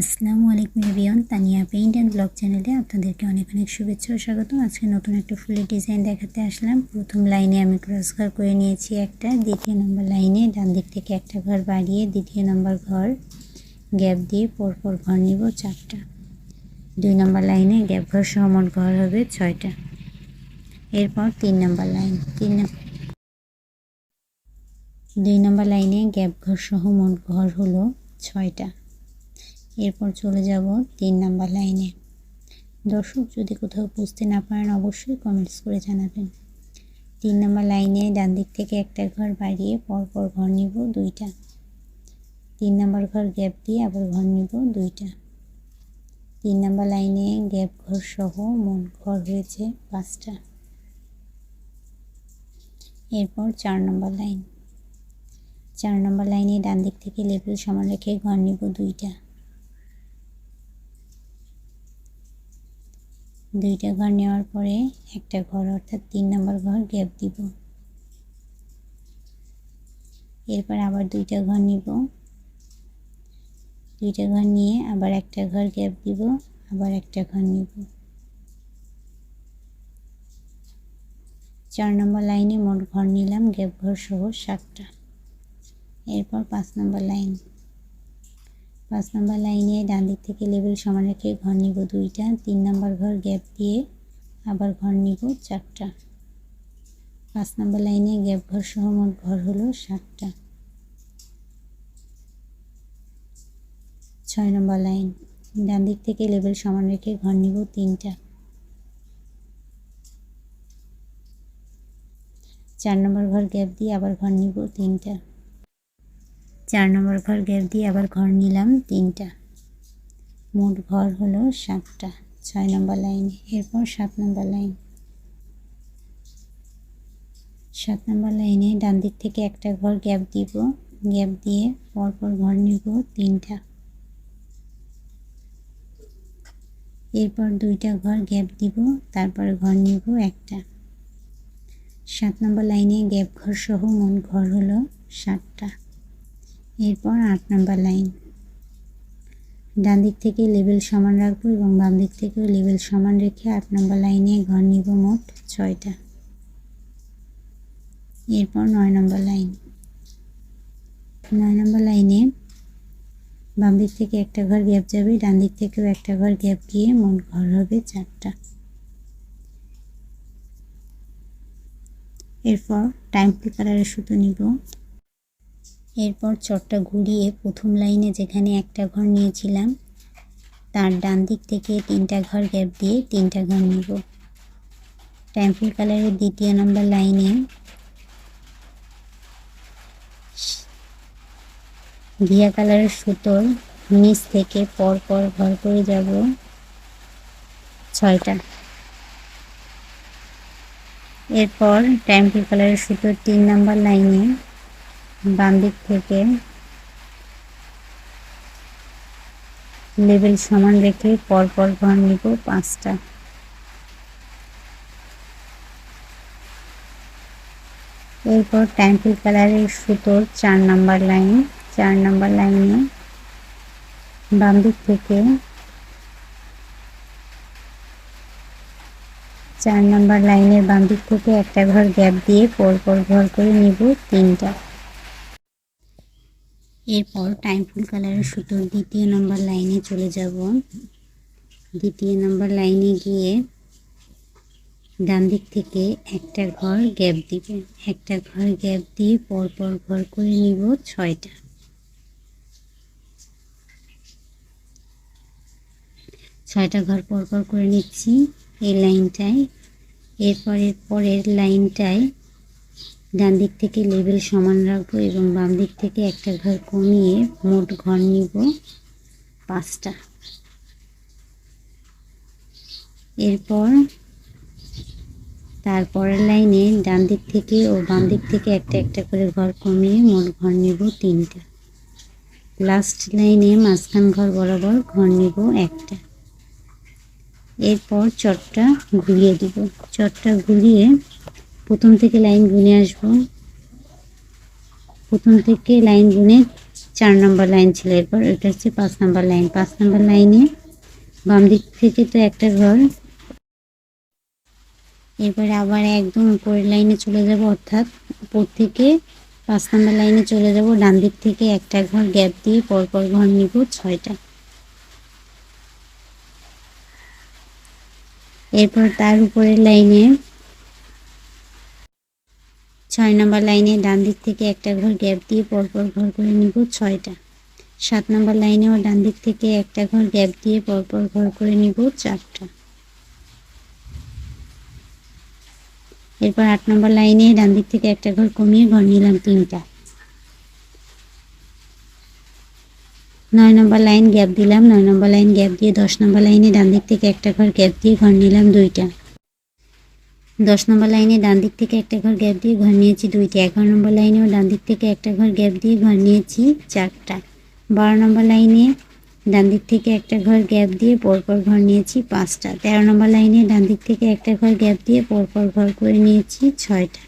আসসালামু আলাইকুম এভিয়ন তানিয়া পেইন্ট অ্যান্ড ব্লগ চ্যানেলে আপনাদেরকে অনেক অনেক শুভেচ্ছা ও স্বাগত। আজকে নতুন একটা ফুলের ডিজাইন দেখাতে আসলাম। প্রথম লাইনে আমি ক্রস ঘর করে নিয়েছি একটা, দ্বিতীয় নম্বর লাইনে ডান দিক থেকে একটা ঘর বাড়িয়ে দ্বিতীয় নম্বর ঘর গ্যাপ দিয়ে পরপর ঘর নিব চারটা। দুই নম্বর লাইনে গ্যাপ ঘর সহ মোট ঘর হবে ছয়টা। এরপর তিন নম্বর লাইন, তিন দুই নম্বর লাইনে গ্যাপ ঘর সহ মোট ঘর হলো ছয়টা। এরপর চলে যাব তিন নাম্বার লাইনে। দর্শক, যদি কোথাও বুঝতে না পারেন, অবশ্যই কমেন্টস করে জানাবেন। তিন নাম্বার লাইনে ডান দিক থেকে একটা ঘর বাড়িয়ে পরপর ঘর নিব দুইটা। তিন নাম্বার ঘর গ্যাপ দিয়ে আবার ঘর নিব দুইটা। তিন নাম্বার লাইনে গ্যাপ ঘর সহ মোট ঘর হয়েছে পাঁচটা। এরপর চার নম্বর লাইন। চার নম্বর লাইনে ডান দিক থেকে লেবেল সমান রেখে ঘর নিব দুইটা। দুইটা ঘর নেওয়ার পরে একটা ঘর, অর্থাৎ তিন নম্বর ঘর, গ্যাপ দিব। এরপর আবার দুইটা ঘর নিব। দুইটা ঘর নিয়ে আবার একটা ঘর, গ্যাপ দিব, আবার একটা ঘর নিব। চার নম্বর লাইনে মোট ঘর নিলাম, গ্যাপ ঘর সহ সাতটা। এরপর পাঁচ নম্বর লাইন। পাঁচ নম্বর লাইনে ডান দিক থেকে লেবেল সমান রেখে ঘর নিব দুইটা। তিন নম্বর ঘর গ্যাপ দিয়ে আবার ঘর নিব চারটা। পাঁচ নম্বর লাইনে গ্যাপ ঘর সহ মোট ঘর হলো সাতটা। ছয় নম্বর লাইন, ডান দিক থেকে লেবেল সমান রেখে ঘর নিব তিনটা। চার নম্বর ঘর গ্যাপ দিয়ে আবার ঘর নিব তিনটা। চার নম্বর ঘর গ্যাপ দিয়ে আবার ঘর নিলাম তিনটা। মোট ঘর হলো সাতটা, ছয় নম্বর লাইনে, এরপর সাত নম্বর লাইন। সাত নম্বর লাইনে ডান দিক থেকে একটা ঘর গ্যাপ দিব, গ্যাপ দিয়ে পরপর ঘর নিব তিনটা। এরপর দুইটা ঘর গ্যাপ দিব, তারপর ঘর নিব একটা। সাত নম্বর লাইনে গ্যাপ ঘর সহ মোট ঘর হলো সাতটা। এরপর আট নাম্বার লাইন। ডান দিক থেকে লেবেল সমান রাখব এবং বাম দিক থেকেও লেবেল সমান রেখে আট নম্বর লাইনে ঘর নিব মোট ছয়টা। এরপর নয় নম্বর লাইন। নয় নম্বর লাইনে বাম দিক থেকে একটা ঘর গ্যাপ যাবে, ডান দিক থেকেও একটা ঘর গ্যাপ গিয়ে মোট ঘর হবে চারটা। এরপর টাইম কালারের সুতো নিব। এরপর চটটা ঘুরিয়ে প্রথম লাইনে যেখানে একটা ঘর নিয়েছিলাম, তার ডান দিক থেকে তিনটা ঘর গ্যাপ দিয়ে তিনটা ঘর নিব। ট্যাম্পল কালারের দ্বিতীয় নম্বর লাইনে ঘিয়া কালারের সুতোর নিচ থেকে পর পর ঘর করে যাব ছয়টা। এরপর ট্যাম্পল কালারের সুতোর তিন নম্বর লাইনে বাম দিক থেকে লেবেল সমান রেখে পরপর ঘর নিব পাঁচটা। এরপর ট্যাম্পল কালারের সুতোর চার নাম্বার লাইন, চার নাম্বার লাইনে বাম দিক থেকে চার নাম্বার লাইনের বাম দিক থেকে একটা ঘর গ্যাপ দিয়ে পরপর ঘর করে নিব তিনটা। এরপর টাইম ফুল কালারের সুতোর দ্বিতীয় নম্বর লাইনে চলে যাব। দ্বিতীয় নম্বর লাইনে গিয়ে ডান দিক থেকে একটা ঘর গ্যাপ দিবে। একটা ঘর গ্যাপ দিয়ে পরপর ঘর করে নিব ছয়টা। ছয়টা ঘর পরপর করে নিচ্ছি এই লাইনটায় এরপরের পরের লাইনটায় ডান দিক থেকে লেবেল সমান রাখব এবং বাম দিক থেকে একটা ঘর কমিয়ে মোট ঘর নিব পাঁচটা। এরপর তারপরের লাইনে ডান দিক থেকে ও বাম দিক থেকে একটা একটা করে ঘর কমিয়ে মোট ঘর নিব তিনটা। লাস্ট লাইনে মাঝখান ঘর বরাবর ঘর নিব একটা। এরপর চটটা ঘুরিয়ে দিব। চটটা ঘুরিয়ে প্রথম থেকে লাইন গুনে আসব। প্রথম থেকে লাইন গুনে চার নম্বর লাইন ছিল, এরপর এটা হচ্ছে পাঁচ নম্বর লাইন। পাঁচ নম্বর লাইনে বাম দিক থেকে তো একটা ঘর। এরপরে আবার একদম উপরের লাইনে চলে যাব, অর্থাৎ উপর থেকে পাঁচ নম্বর লাইনে চলে যাব। ডান দিক থেকে একটা ঘর, গ্যাপ দিয়ে পরপর ঘর নিব ছয়টা। এরপর তার উপরের লাইনে ছয় নম্বর লাইনে ডান দিক থেকে একটা ঘর গ্যাপ দিয়ে পরপর ঘর করে নিব ছয়টা। সাত নম্বর লাইনেও ডান দিক থেকে একটা ঘর গ্যাপ দিয়ে পরপর ঘর করে নিব চারটা। এরপর আট নম্বর লাইনে ডান দিক থেকে একটা ঘর কমিয়ে ঘর নিলাম তিনটা। নয় নম্বর লাইন গ্যাপ দিলাম, নয় নম্বর লাইন গ্যাপ দিয়ে দশ নম্বর লাইনে ডান দিক থেকে একটা ঘর গ্যাপ দিয়ে ঘর নিলাম দুইটা। দশ নম্বর লাইনে ডান দিক থেকে একটা ঘর গ্যাপ দিয়ে ঘর নিয়েছি দুইটা। এগারো নম্বর লাইনেও ডান দিক থেকে একটা ঘর গ্যাপ দিয়ে ঘর নিয়েছি চারটা। বারো নম্বর লাইনে ডান দিক থেকে একটা ঘর গ্যাপ দিয়ে পরপর ঘর নিয়েছি পাঁচটা। তেরো নম্বর লাইনে ডান দিক থেকে একটা ঘর গ্যাপ দিয়ে পরপর ঘর করে নিয়েছি ছয়টা।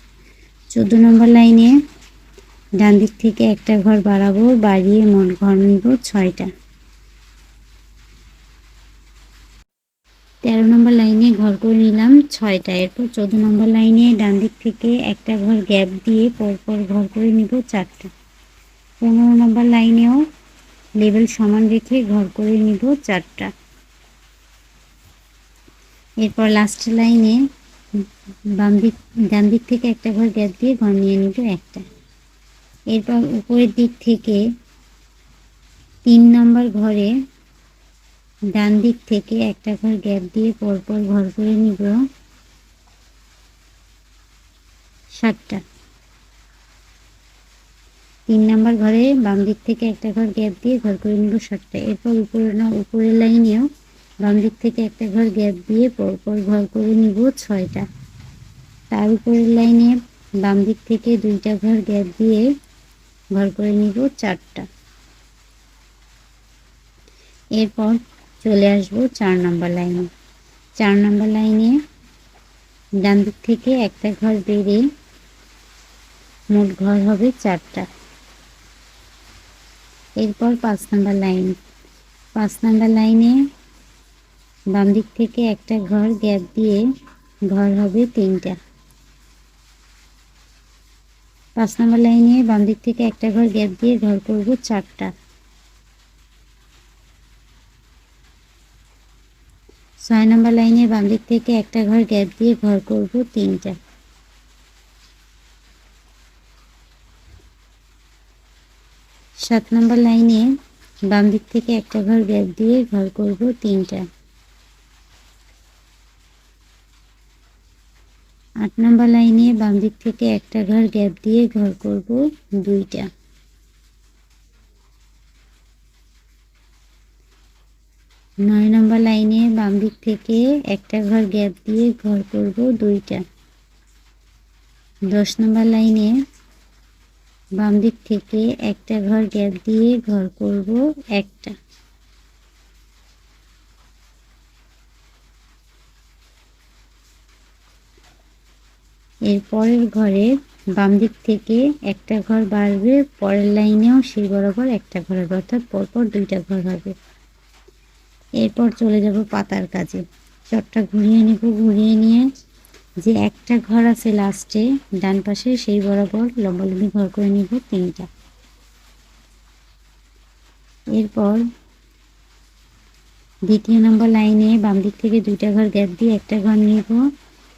চোদ্দ নম্বর লাইনে ডান দিক থেকে একটা ঘর বাড়াবো, বাড়িয়ে মোট ঘর নিব ছয়টা। তেরো নম্বর লাইনে ঘর করে নিলাম ছয়টা। এরপর চোদ্দ নম্বর লাইনে ডান দিক থেকে একটা ঘর গ্যাপ দিয়ে পরপর ঘর করে নিব চারটা। পনেরো নম্বর লাইনেও লেভেল সমান রেখে ঘর করে নিব চারটা। এরপর লাস্ট লাইনে বাম দিক, ডান দিক থেকে একটা ঘর গ্যাপ দিয়ে ঘর নিয়ে নিব একটা। এরপর উপরের দিক থেকে তিন নম্বর ঘরে ডান দিক থেকে একটা ঘর গ্যাপ দিয়ে পরপর ঘর করে নিব। সাতটা তিন নাম্বার ঘরে বাম দিক থেকে একটা ঘর গ্যাপ দিয়ে ঘর করে নিব সাতটা এরপর উপরে না, উপরের লাইনেও বাম দিক থেকে একটা ঘর গ্যাপ দিয়ে পরপর ঘর করে নিব ছয়টা। তার উপরের লাইনে বাম দিক থেকে দুইটা ঘর গ্যাপ দিয়ে ঘর করে নিব চারটা। এরপর চলে আসব চার নম্বর লাইনে। চার নম্বর লাইনে ডান দিক থেকে একটা ঘর বেড়ে মোট ঘর হবে চারটা। এরপর পাঁচ নাম্বার লাইন। পাঁচ নাম্বার লাইনে বাম দিক থেকে একটা ঘর গ্যাপ দিয়ে ঘর হবে তিনটা। পাঁচ নাম্বার লাইনে বাম দিক থেকে একটা ঘর গ্যাপ দিয়ে ঘর করব চারটা। ছয় নম্বর লাইনে বাম দিক থেকে একটা ঘর গ্যাপ দিয়ে ঘর করব তিনটা। সাত নম্বর লাইনে বাম দিক থেকে একটা ঘর গ্যাপ দিয়ে ঘর করব তিনটা। আট নম্বর লাইনে বাম দিক থেকে একটা ঘর গ্যাপ দিয়ে ঘর করব দুইটা। নয় নম্বর লাইনে বাম দিক থেকে একটা ঘর গ্যাপ দিয়ে ঘর করব দুইটা। দশ নম্বর লাইনে বাম দিক থেকে একটা ঘর গ্যাপ দিয়ে ঘর করব একটা। এর পরের ঘরে বাম দিক থেকে একটা ঘর বাড়বে, পরের লাইনেও সেই বরাবর একটা ঘর হবে, অর্থাৎ পরপর দুইটা ঘর হবে। এরপর চলে যাব পাতার কাজে। চটটা ঘুরিয়ে নেব, ঘুরিয়ে নিয়ে যে একটা ঘর আছে লাস্টে ডান পাশে সেই বরাবর লম্বালম্বি ঘর করে নিব তিনটা। এরপর দ্বিতীয় নম্বর লাইনে বাম দিক থেকে দুইটা ঘর গ্যাপ দিয়ে একটা ঘর নিব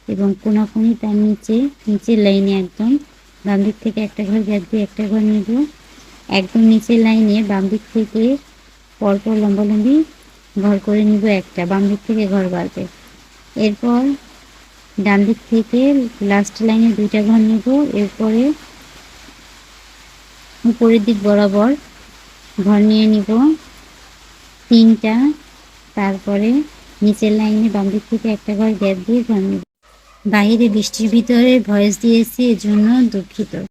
এবং কোনাকুনি তার নিচে, নিচের লাইনে একদম বাম দিক থেকে একটা ঘর গ্যাপ দিয়ে একটা ঘর নিব। একদম নিচের লাইনে বাম দিক থেকে পরপর লম্বালম্বি ঘর করে নিব একটা, বাম দিক থেকে ঘর বাড়বে। এরপর ডান দিক থেকে লাস্ট লাইনে দুইটা ঘর নেব, এরপরে উপরের দিক বরাবর ঘর নিয়ে নিব। তিনটা, তারপরে নিচের লাইনে বাম দিক থেকে একটা ঘর গ্যাপ দিয়ে ঘর নেব। বাইরে বৃষ্টির ভিতরে ভয়েস দিয়েছি, এজন্য দুঃখিত।